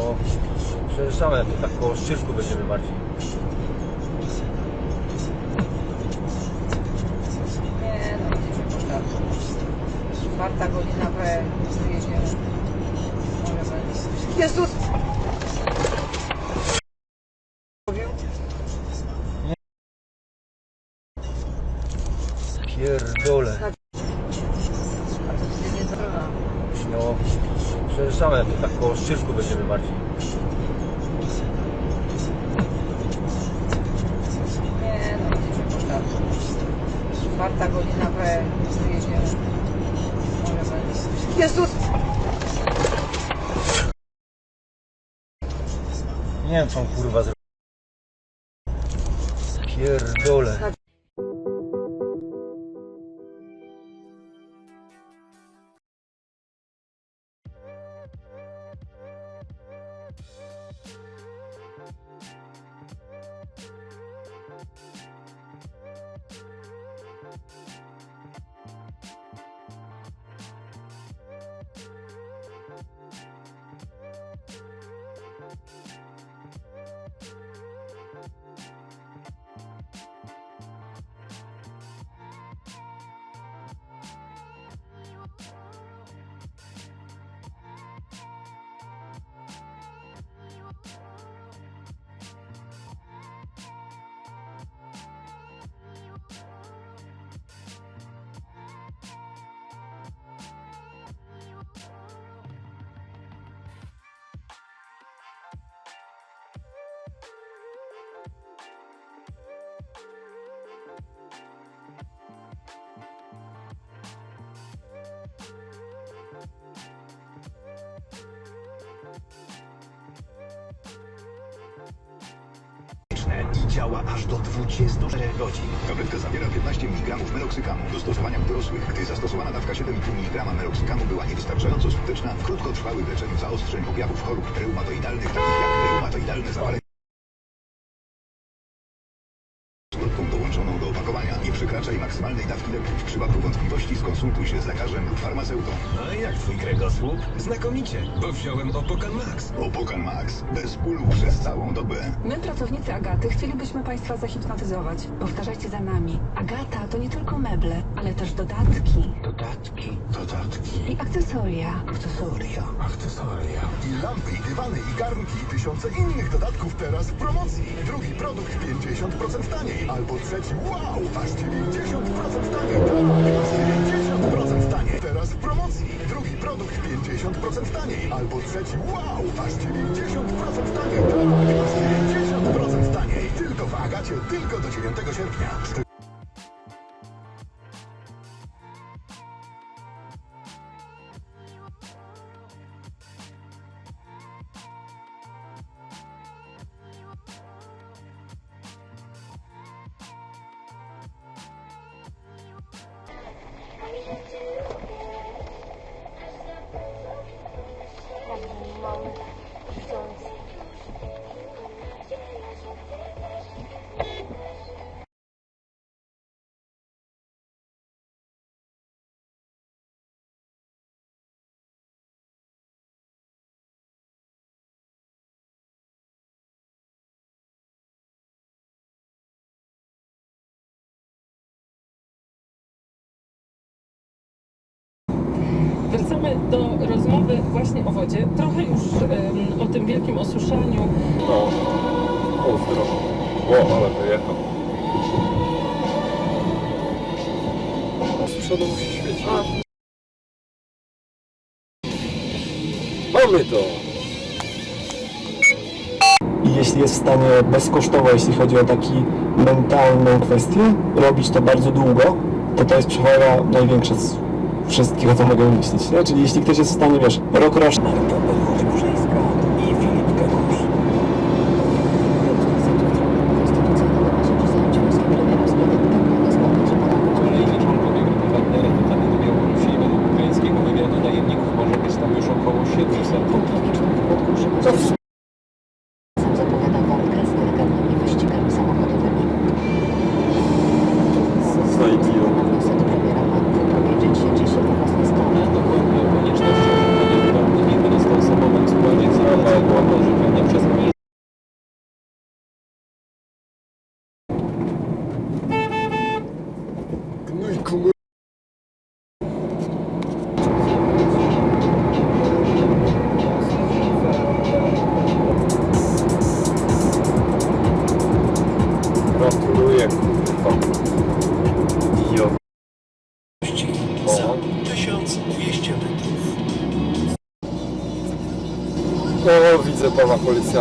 No, przejeżdżamy, to tak koło Szczyrku będziemy bardziej. Nie, no będziemy poszła. Czwarta godzina B, jedziemy. Jezus! Pierdole. No, przejeżdżamy, to tak koło Szczyrku będziemy bardziej. Nie, no będziemy poszła. Czwarta godzina B, jedziemy. Może będzie. Jezus! Nie wiem, co on kurwa zrobił. Pierdole. Działa aż do 24 godzin. Tabletka zawiera 15 mg meloksykamu. Do stosowania u dorosłych, gdy zastosowana dawka 7,5 mg meloksykamu była niewystarczająco skuteczna, w krótkotrwałym leczeniu zaostrzeń objawów chorób reumatoidalnych, takich jak reumatoidalne zapalenie skonsultuj się z lekarzem lub farmaceutą. No i jak twój kręgosłup? Znakomicie, bo wziąłem Opokan Max. Opokan Max. Bez bólu przez całą dobę. My, pracownicy Agaty, chcielibyśmy Państwa zahipnotyzować. Powtarzajcie za nami. Agata to nie tylko meble, ale też dodatki Dodatki, dodatki, i akcesoria. akcesoria, akcesoria. I lampy, i dywany, i garnki, i tysiące innych dodatków teraz w promocji. Drugi produkt 50% taniej. Albo trzeci, wow, aż 90% taniej. Tak, aż 90% taniej. Teraz w promocji. Drugi produkt 50% taniej. Albo trzeci, wow, aż 90% taniej. Tak, aż 90% taniej. Tylko w Agacie, tylko do 9 sierpnia. Wracamy do rozmowy właśnie o wodzie. Trochę już em, o tym wielkim osuszaniu. No, pozdro. O, ale wyjechał. Przodu musi świecić. Mamy to! I jeśli jest w stanie bezkosztowo, jeśli chodzi o taki mentalną kwestię, robić to bardzo długo, to to jest przewaga największa z wszystkiego, co mogę wymyślić. Nie? Czyli jeśli ktoś jest w stanie, wiesz, rok rocznie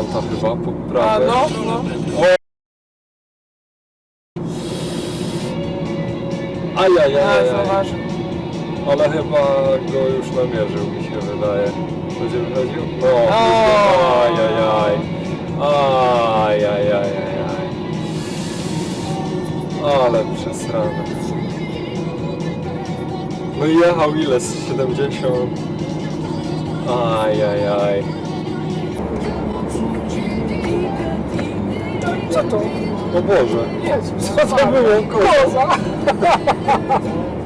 policjanta chyba po A prawej. no, no. Ajajajaj. zauważ. Ale chyba go już namierzył, mi się wydaje. Będzie wychodził? No, O! ajajaj. Ajajajajaj. Ale przesrane. No i jechał ile? Z 70? Ajajaj. Co to? O Boże. Jezus, Co to było? Koza!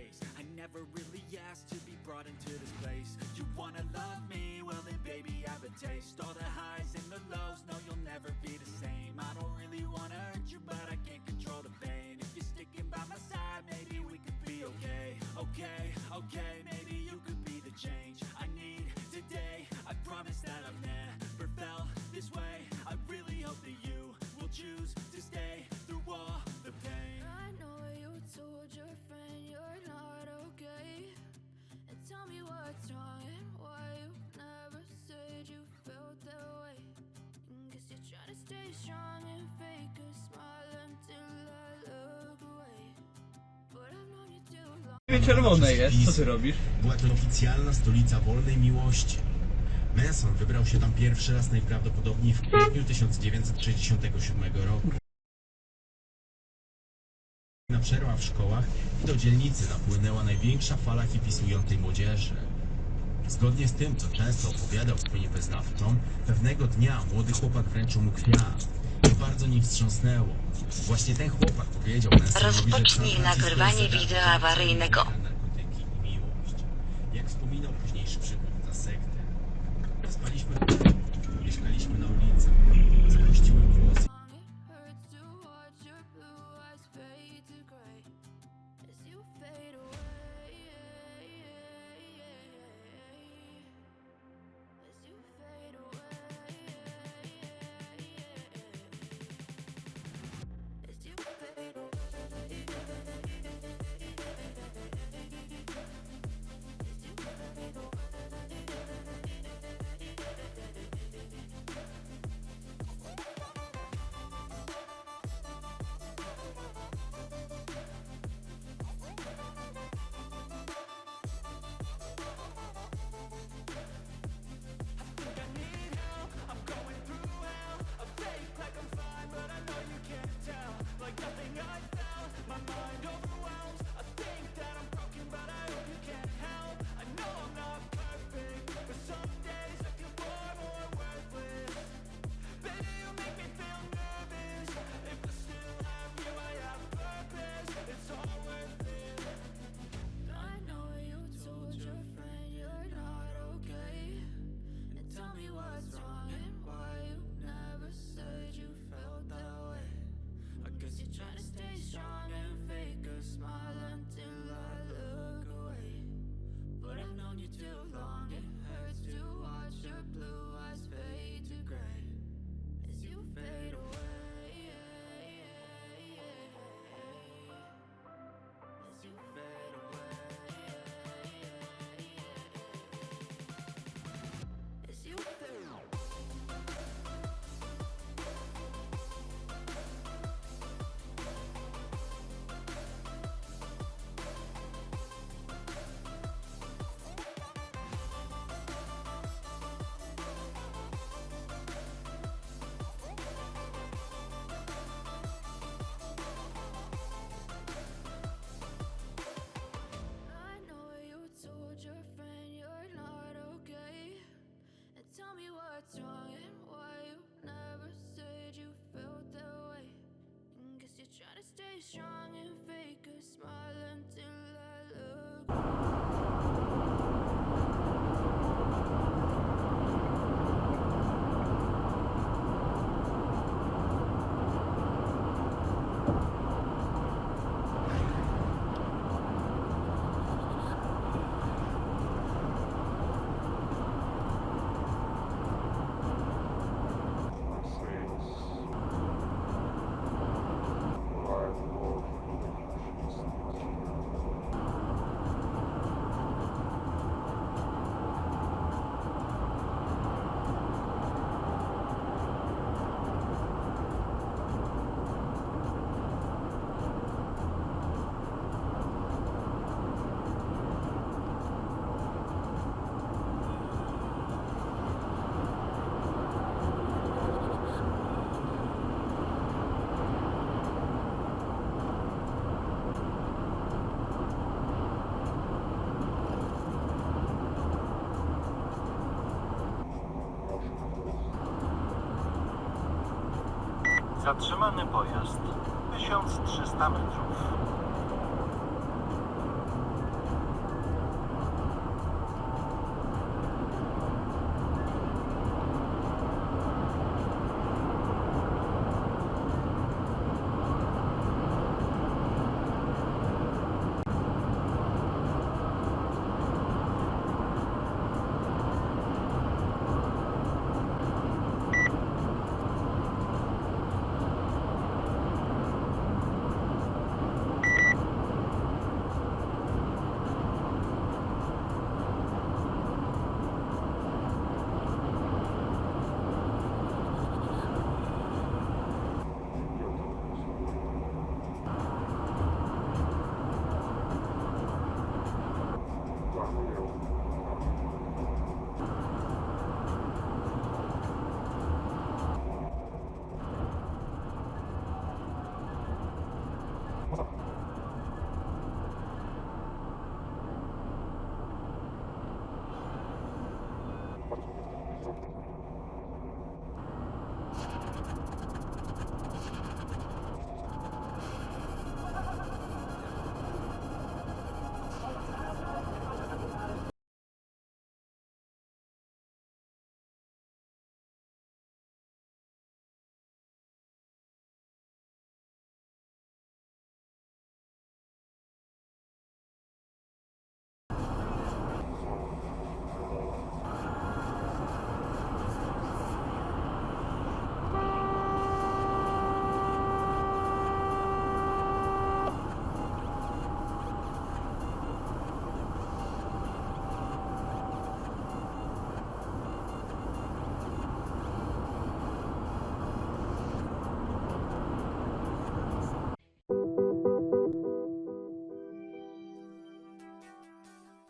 I never really asked to be brought into this place. You wanna love me? Well, then, baby, have a taste. All the highs and the lows, no, you'll never be the same. I don't really wanna hurt you, but I can't control the pain. If you're sticking by my side, maybe we could be okay. Okay, okay, Czerwone jest, co ty robisz? Była to oficjalna stolica wolnej miłości. Manson wybrał się tam pierwszy raz najprawdopodobniej w kwietniu 1967 roku. Na przerwa w szkołach i do dzielnicy napłynęła największa fala hipisującej młodzieży. Zgodnie z tym, co często opowiadał swoim wyznawcom, pewnego dnia młody chłopak wręczył mu kwiat. Bardzo nim wstrząsnęło. Właśnie ten chłopak powiedział że Rozpocznij nagrywanie wideo awaryjnego. Strong Zatrzymany pojazd 1300 metrów.